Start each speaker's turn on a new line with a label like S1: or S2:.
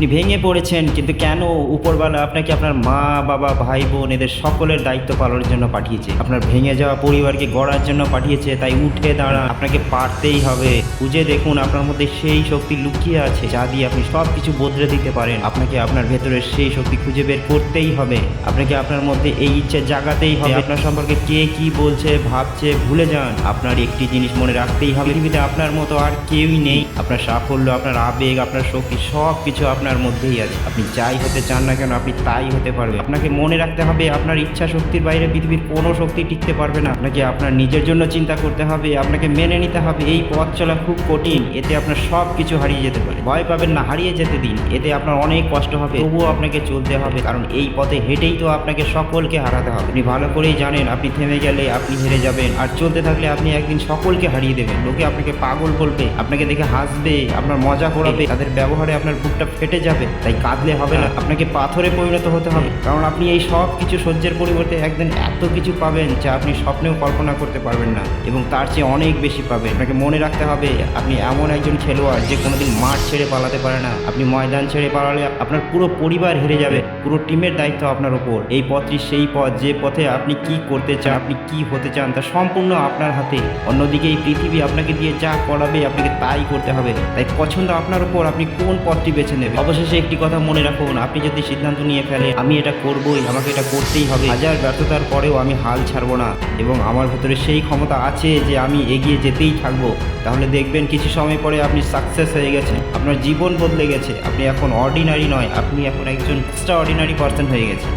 S1: আপনি ভেঙে পড়েছেন, কিন্তু কেন উপরওয়ালা আপনাকে আপনার মা, বাবা, ভাই, বোন এদের সকলের দায়িত্ব পালনের জন্য পাঠিয়েছে? আপনার ভেঙে যাওয়া পরিবারকে গড়ার জন্য পাঠিয়েছে, তাই উঠে দাঁড়ান, আপনাকে পারতেই হবে। খুঁজে দেখুন, আপনার মধ্যে সেই শক্তি লুকিয়ে আছে, যা দিয়ে আপনি সব কিছু বদলে দিতে পারেন। আপনাকে আপনার ভেতরের সেই শক্তি খুঁজে বের করতেই হবে। আপনাকে আপনার মধ্যে এই ইচ্ছা জাগাতেই হবে। আপনার সম্পর্কে কে কি বলছে, ভাবছে, ভুলে যান। আপনার একটি জিনিস মনে রাখতেই হবে। পৃথিবীতে আপনার মতো আর কেউই নেই। আপনার সাফল্য, আপনার আবেগ, আপনার শক্তি সব কিছু আপনার মধ্যেই আছে। আপনি যাই হতে চান না কেন, আপনি তাই হতে পারবে আপনাকে মনে রাখতে হবে, আপনার ইচ্ছা শক্তির বাইরে পৃথিবীর কোনো শক্তি টিকতে পারবে না। আপনাকে আপনার নিজের জন্য চিন্তা করতে হবে, আপনাকে মেনে নিতে হবে, এই পথ চলা খুব কঠিন। এতে আপনার সব কিছু হারিয়ে যেতে পারে। ভয় পাবেন না, হারিয়ে যেতে দিন। এতে আপনার অনেক কষ্ট হবে, তবুও আপনাকে চলতে হবে, কারণ এই পথে হেঁটেই তো আপনাকে সকলকে হারাতে হবে। আপনি ভালো করেই জানেন, আপনি থেমে গেলে আপনি হেরে যাবেন, আর চলতে থাকলে আপনি একদিন সকলকে হারিয়ে দেবেন। লোকে আপনাকে পাগল বলবে, আপনাকে দেখে হাসবে, আপনার মজা করাবে, তাদের ব্যবহারে আপনার বুকটা ফেটে যাবে তাই কাঁদলে হবে না। আপনাকে পাথরে পরিণত হতে হবে। কারণ আপনি এই সব কিছু সহ্যের পরিবর্তে একদিন এত কিছু পাবেন যা আপনি স্বপ্নেও কল্পনা করতে পারবেন না এবং তার চেয়ে অনেক বেশি পাবেন। আপনাকে মনে রাখতে হবে আপনি এমন একজন খেলোয়াড় যে কোনোদিন মাঠ ছেড়ে পালাতে পারে না। আপনি ময়দান ছেড়ে পালালে আপনার পুরো পরিবার হেরে যাবে। পুরো টিমের দায়িত্ব আপনার ওপর এই পথটি সেই পথ যে পথে আপনি কি করতে চান আপনি কি হতে চান তা সম্পূর্ণ আপনার হাতে। অন্যদিকে এই পৃথিবী আপনাকে দিয়ে যা করাবে আপনাকে তাই করতে হবে। তাই পছন্দ আপনার উপর আপনি কোন পথটি বেছে নেবেন? অবশেষে একটি কথা মনে রাখুন আপনি যদি সিদ্ধান্ত নিয়ে ফেলেন, আমি এটা করবই, আমাকে এটা করতেই হবে। হাজার ব্যর্থতার পরেও আমি হাল ছাড়বো না, এবং আমার ভেতরে সেই ক্ষমতা আছে যে আমি এগিয়ে যেতেই থাকব। তাহলে দেখবেন কিছু সময় পরে আপনি সাকসেস হয়ে গেছেন, আপনার জীবন বদলে গেছে, আপনি এখন অর্ডিনারি নয়, আপনি এখন একজন এক্সট্রা অর্ডিনারি পার্সন হয়ে গেছে